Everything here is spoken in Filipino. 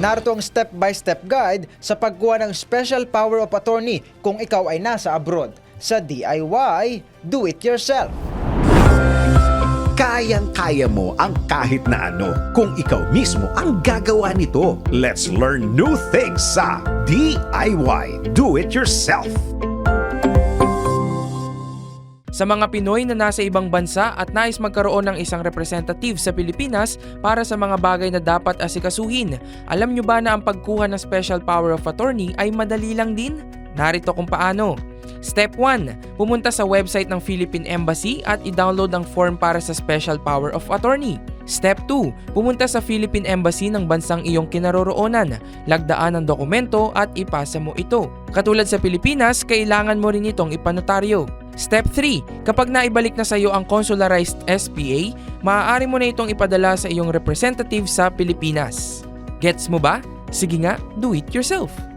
Narito ang step-by-step guide sa pagkuha ng special power of attorney kung ikaw ay nasa abroad. Sa DIY, do it yourself. Kayang-kaya mo ang kahit na ano kung ikaw mismo ang gagawa nito. Let's learn new things sa DIY Do It Yourself. Sa mga Pinoy na nasa ibang bansa at nais magkaroon ng isang representative sa Pilipinas para sa mga bagay na dapat asikasuhin, alam nyo ba na ang pagkuha ng Special Power of Attorney ay madali lang din? Narito kung paano. Step 1. Pumunta sa website ng Philippine Embassy at i-download ang form para sa Special Power of Attorney. Step 2. Pumunta sa Philippine Embassy ng bansang iyong kinaroroonan, lagdaan ang dokumento at ipasa mo ito. Katulad sa Pilipinas, kailangan mo rin itong ipanotaryo. Step 3. Kapag naibalik na sa iyo ang consularized SPA, maaari mo na itong ipadala sa iyong representative sa Pilipinas. Gets mo ba? Sige nga, do it yourself.